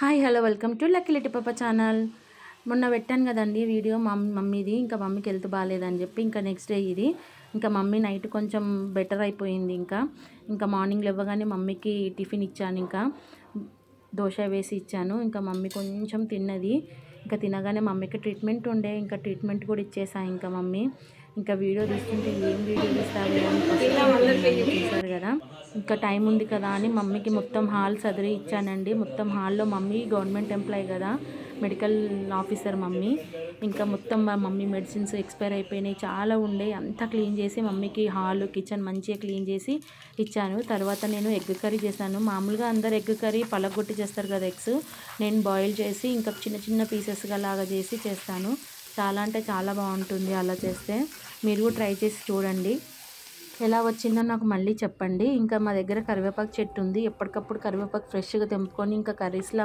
Hi hello welcome to Lucky Papa channel. మొన్న పెట్టాను కదండి వీడియో మమ్మీ మమ్మీది ఇంకా మమ్మీకి హెల్త్ బాగాలేదని చెప్పి ఇంకా నెక్స్ట్ డే ఇది. ఇంకా మమ్మీ నైట్ కొంచెం బెటర్ అయిపోయింది ఇంకా. ఇంకా మార్నింగ్ లేవగానే మమ్మీకి టిఫిన్ ఇచ్చాను ఇంకా. దోశ వేసి ఇచ్చాను. ఇంకా మమ్మీ కొంచెం తిన్నది. ఇంకా తినగానే మమ్మీకి ట్రీట్మెంట్ ఉండే. ఇంకా ట్రీట్మెంట్ కూడా ఇచ్చేసా ఇంకా మమ్మీ. ఇంకా వీడియో తీసుకుంటే ఏం వీడియో తీస్తారు అని first చూసారు కదా ఇంకా టైం ఉంది కదా అని మమ్మీకి మొత్తం హాల్ సదిరి ఇచ్చానండి. మొత్తం హాల్లో మమ్మీ గవర్నమెంట్ ఎంప్లాయ్ కదా మెడికల్ ఆఫీసర్ మమ్మీ. ఇంకా మొత్తం మా మమ్మీ మెడిసిన్స్ ఎక్స్పైర్ అయిపోయినాయి. చాలా ఉండే అంతా క్లీన్ చేసి మమ్మీకి హాల్ కిచెన్ మంచిగా క్లీన్ చేసి ఇచ్చాను. తర్వాత నేను ఎగ్ కర్రీ చేశాను. మామూలుగా అందరు ఎగ్ కర్రీ పలగొట్టి చేస్తారు కదా ఎగ్స్. నేను బాయిల్ చేసి ఇంకా చిన్న చిన్న పీసెస్గా లాగా చేసి చేస్తాను. చాలా అంటే చాలా బాగుంటుంది అలా చేస్తే. మీరు కూడా ట్రై చేసి చూడండి. ఎలా వచ్చిందో నాకు మళ్ళీ చెప్పండి. ఇంకా మా దగ్గర కరివేపాకు చెట్టు ఉంది. ఎప్పటికప్పుడు కరివేపాకు ఫ్రెష్గా తెంపుకొని ఇంకా కర్రీస్లా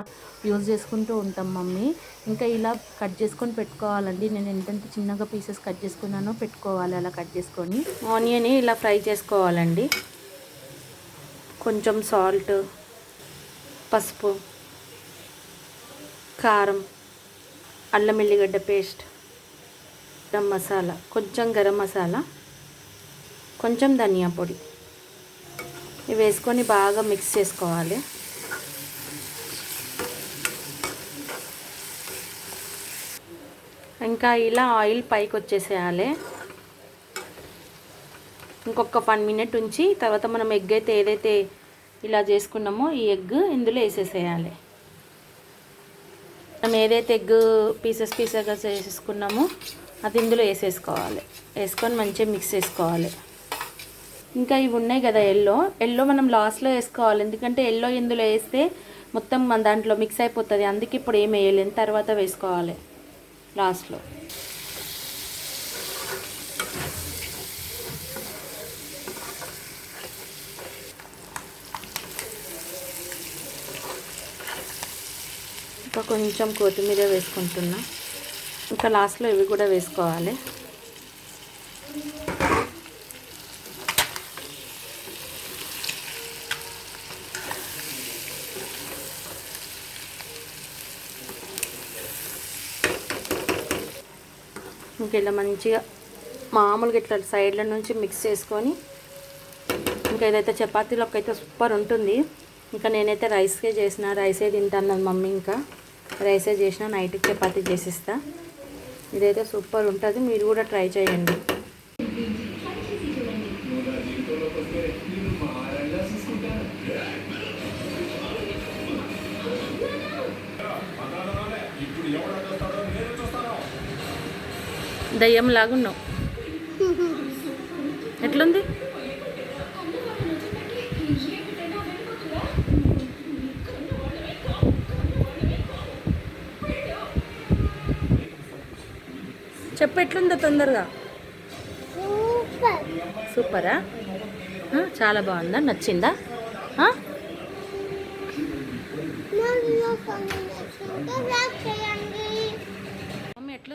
యూజ్ చేసుకుంటూ ఉంటాం మమ్మీ. ఇంకా ఇలా కట్ చేసుకొని పెట్టుకోవాలండి. నేను ఎంతెంత చిన్నగా పీసెస్ కట్ చేసుకున్నానో పెట్టుకోవాలి అలా కట్ చేసుకొని. ఆనియన్ ఇలా ఫ్రై చేసుకోవాలండి. కొంచెం సాల్ట్ పసుపు కారం అల్లం ఎల్లిగడ్డ పేస్ట్ గరం మసాలా కొంచెం గరం మసాలా కొంచెం ధనియా పొడి. ఇవి వేసుకొని బాగా మిక్స్ చేసుకోవాలి. ఇంకా ఇలా ఆయిల్ పైకి వచ్చేసేయాలి. ఇంకొక వన్ మినిట్ ఉంచి తర్వాత మనం ఎగ్ అయితే ఏదైతే ఇలా చేసుకున్నామో ఈ ఎగ్ ఇందులో వేసేసేయాలి. మనం ఏదైతే ఎగ్ పీసెస్ పీసెస్గా చేసుకున్నామో అది ఇందులో వేసేసుకోవాలి. వేసుకొని మంచిగా మిక్స్ చేసుకోవాలి. ఇంకా ఇవి ఉన్నాయి కదా ఎల్లో ఎల్లో మనం లాస్ట్లో వేసుకోవాలి. ఎందుకంటే ఎల్లో ఇందులో వేస్తే మొత్తం మన దాంట్లో మిక్స్ అయిపోతుంది. అందుకే ఇప్పుడు ఏం వేయలేని తర్వాత వేసుకోవాలి. లాస్ట్లో ఇంకా కొంచెం కొత్తిమీర వేసుకుంటున్నా. ఇంకా లాస్ట్లో ఇవి కూడా వేసుకోవాలి. ఇంకా ఇలా మంచిగా మామూలుగా ఇట్లా సైడ్ల నుంచి మిక్స్ చేసుకొని ఇంకా ఏదైతే చపాతీలోకి అయితే సూపర్ ఉంటుంది. ఇంకా నేనైతే రైస్కే చేసిన రైసే తింటాను మమ్మీ ఇంకా. రైసే చేసిన నైట్కి చపాతీ చేసిస్తా. ఇదైతే సూపర్ ఉంటుంది మీరు కూడా ట్రై చేయండి. దయ్యం లాగున్నావు ఎట్లుంది? చెప్పు ఎట్లుందో తొందరగా? సూపరా? చాలా బాగుందా? నచ్చిందా? ఆ?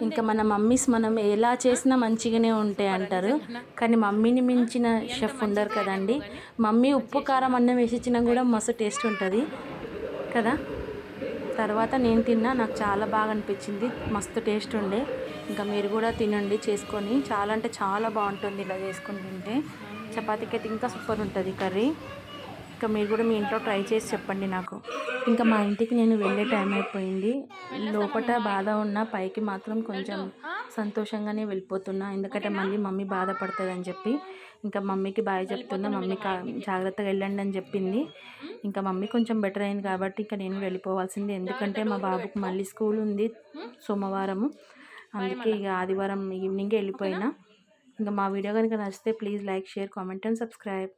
ఇంకా మన మమ్మీస్ మనం ఎలా చేసినా మంచిగానే ఉంటాయి అంటారు. కానీ మమ్మీని మించిన షెఫ్ ఉండరు కదండి. మమ్మీ ఉప్పు కారం అన్నం వేసి ఇచ్చినా కూడా మస్తు టేస్ట్ ఉంటుంది. కదా? తర్వాత నేను తిన్నా నాకు చాలా బాగా అనిపించింది. మస్తు టేస్ట్ ఉండే. ఇంకా మీరు కూడా తినండి చేసుకొని. చాలా అంటే చాలా బాగుంటుంది ఇలా చేసుకుని తింటే. చపాతీకి అయితే ఇంకా సూపర్ ఉంటుంది కర్రీ. ఇంకా మీరు కూడా మీ ఇంట్లో ట్రై చేసి చెప్పండి నాకు. ఇంకా మా ఇంటికి నేను వెళ్ళే టైం అయిపోయింది. లోపల బాధ ఉన్న పైకి మాత్రం కొంచెం సంతోషంగానే వెళ్ళిపోతున్నా. ఎందుకంటే మళ్ళీ మమ్మీ బాధపడుతుంది అని చెప్పి. ఇంకా మమ్మీకి బాయ్ చెప్తున్నా మమ్మీ కా- జాగ్రత్తగా వెళ్ళండి అని చెప్పింది. ఇంకా మమ్మీ కొంచెం బెటర్ అయింది కాబట్టి ఇంకా నేను వెళ్ళిపోవాల్సింది. ఎందుకంటే మా బాబుకు మళ్ళీ స్కూల్ ఉంది సోమవారము. అందుకే ఇక ఆదివారం ఈవినింగే వెళ్ళిపోయినా. ఇంకా మా వీడియో కనుక నచ్చితే please like share comment and subscribe.